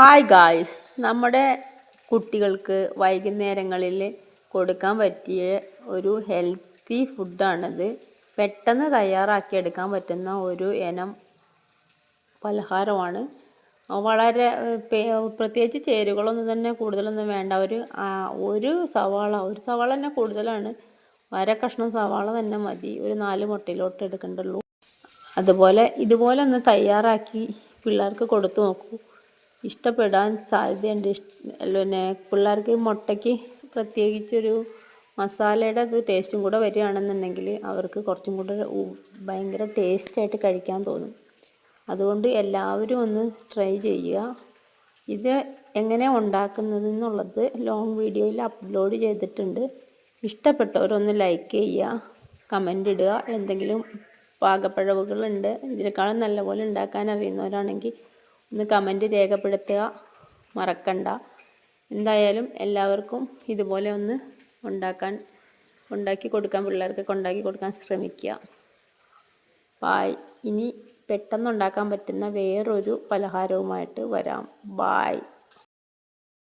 Hi guys നമ്മുടെ കുട്ടികൾക്ക് വൈകുന്നേരങ്ങളിൽ കൊടുക്കാൻ പറ്റിയ ഒരു ഹെൽത്തി ഫുഡാണത് പെട്ടെന്ന് തയ്യാറാക്കി എടുക്കാൻ പറ്റുന്ന ഒരു ഇനം പലഹാരമാണ്. വളരെ പ്രത്യേകിച്ച് ചേരുവകളൊന്നും തന്നെ കൂടുതലൊന്നും വേണ്ട. ഒരു ഒരു സവാള ഒരു സവാള തന്നെ കൂടുതലാണ്. വര കഷ്ണം സവാള തന്നെ മതി. ഒരു നാല് മുട്ടയിലോട്ട് എടുക്കണ്ടുള്ളൂ. അതുപോലെ ഇതുപോലെ ഒന്ന് തയ്യാറാക്കി പിള്ളേർക്ക് കൊടുത്തു നോക്കൂ. ഇഷ്ടപ്പെടാൻ സാധ്യതയുണ്ട്. പിന്നെ പിള്ളേർക്ക് മുട്ടയ്ക്ക് പ്രത്യേകിച്ചൊരു മസാലയുടെ ഇത് ടേസ്റ്റും കൂടെ വരികയാണെന്നുണ്ടെങ്കിൽ അവർക്ക് കുറച്ചും കൂടെ ഭയങ്കര ടേസ്റ്റായിട്ട് കഴിക്കാൻ തോന്നും. അതുകൊണ്ട് എല്ലാവരും ഒന്ന് ട്രൈ ചെയ്യുക. ഇത് എങ്ങനെ ഉണ്ടാക്കുന്നത് എന്നുള്ളത് ലോങ് വീഡിയോയിൽ അപ്ലോഡ് ചെയ്തിട്ടുണ്ട്. ഇഷ്ടപ്പെട്ടവരൊന്ന് ലൈക്ക് ചെയ്യുക കമന്റ് ഇടുക. എന്തെങ്കിലും പാകപ്പിഴവുകളുണ്ട് ഇതിനേക്കാളും നല്ലപോലെ ഉണ്ടാക്കാൻ അറിയുന്നവരാണെങ്കിൽ ഒന്ന് കമന്റ് രേഖപ്പെടുത്തുക. മറക്കണ്ട. എന്തായാലും എല്ലാവർക്കും ഇതുപോലെ ഒന്ന് ഉണ്ടാക്കാൻ ഉണ്ടാക്കി കൊടുക്കാൻ പിള്ളേർക്കൊക്കെ ഉണ്ടാക്കി കൊടുക്കാൻ ശ്രമിക്കുക. ബായ് ഇനി പെട്ടെന്ന് ഉണ്ടാക്കാൻ പറ്റുന്ന വേറൊരു പലഹാരവുമായിട്ട് വരാം. ബായ്